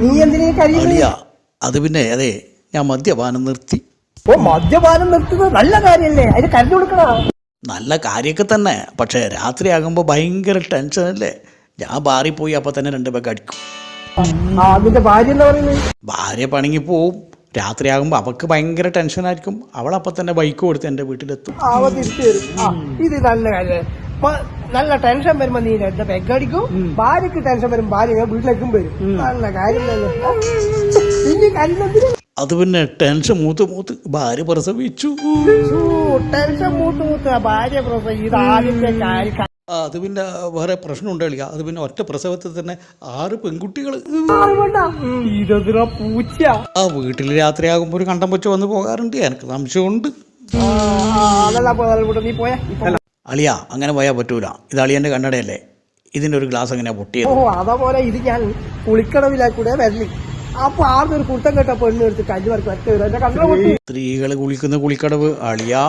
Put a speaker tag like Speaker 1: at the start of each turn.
Speaker 1: നീ എന്തിനീ കരയുന്നത്
Speaker 2: അളിയ അത് പിന്നെ അതെ ഞാൻ മദ്യപാനം നിർത്തി.
Speaker 1: ഓ മദ്യപാനം നിർത്തുന്നത് നല്ല കാര്യല്ലേ? അതിന് കരഞ്ഞു കൊടുക്കണ?
Speaker 2: നല്ല കാര്യമൊക്കെ തന്നെ പക്ഷേ രാത്രിയാകുമ്പോൾ ഭയങ്കര ടെൻഷനല്ലേ ഞാൻ ബാറി പോയി അപ്പോൾ തന്നെ രണ്ട് പേക്ക് അടിക്കും.
Speaker 1: ആ അതിന്റെ ഭാര്യ എന്താ പറയുന്നത്
Speaker 2: ഭാര്യ പണിങ്ങി പോവും. രാത്രിയാകുമ്പോൾ അവൾക്ക് ഭയങ്കര ടെൻഷനായിരിക്കും അവൾ അപ്പം തന്നെ ബൈക്ക് കൊടുത്ത് എന്റെ വീട്ടിലെത്തും.
Speaker 1: തിരിച്ചു വരും ആ ഇത് നല്ല കാര്യം. നല്ല ടെൻഷൻ വരുമ്പോ നീ രണ്ട് പെഗ് അടിക്കും. ഭാര്യക്ക് ടെൻഷൻ വരും ഭാര്യ വീട്ടിലേക്കും വരും. നല്ല കാര്യം തന്നെ.
Speaker 2: അത് പിന്നെ ടെൻഷൻ മൂത്ത് മൂത്ത് ഭാര്യ പ്രസവിച്ചു.
Speaker 1: ടെൻഷൻ മൂത്ത് മൂത്ത് ഭാര്യ പ്രസവിച്ചു ആദ്യത്തെ കാര്യം.
Speaker 2: അത് പിന്നെ വേറെ പ്രശ്നം ഉണ്ടാവില്ല. അത് പിന്നെ ഒറ്റ പ്രസവത്തിൽ തന്നെ ആറ് പെൺകുട്ടികൾ
Speaker 1: പൂച്ച?
Speaker 2: ആ വീട്ടിൽ രാത്രിയാകുമ്പോൾ ഒരു കണ്ടം വെച്ച് വന്ന് പോകാറുണ്ട്. എനിക്ക് സംശയമുണ്ട്.
Speaker 1: നീ പോയാ.
Speaker 2: അളിയ അങ്ങനെ പോയാൽ പറ്റൂല. ഇത് അളിയന്റെ കണ്ണടയല്ലേ? ഇതിന്റെ ഒരു ഗ്ലാസ് അങ്ങനെ പൊട്ടിയത്?
Speaker 1: ഓ അതേപോലെ ഇത് ഞാൻ കുളിക്കടവിലാ കൂടെ വരലി. അപ്പൊ ആദ്യം ഒരു കുട്ടം കെട്ട പെണ്ണ് എടുത്ത് കല്ല്
Speaker 2: സ്ത്രീകൾ കുളിക്കുന്ന കുളിക്കടവ് അളിയാ.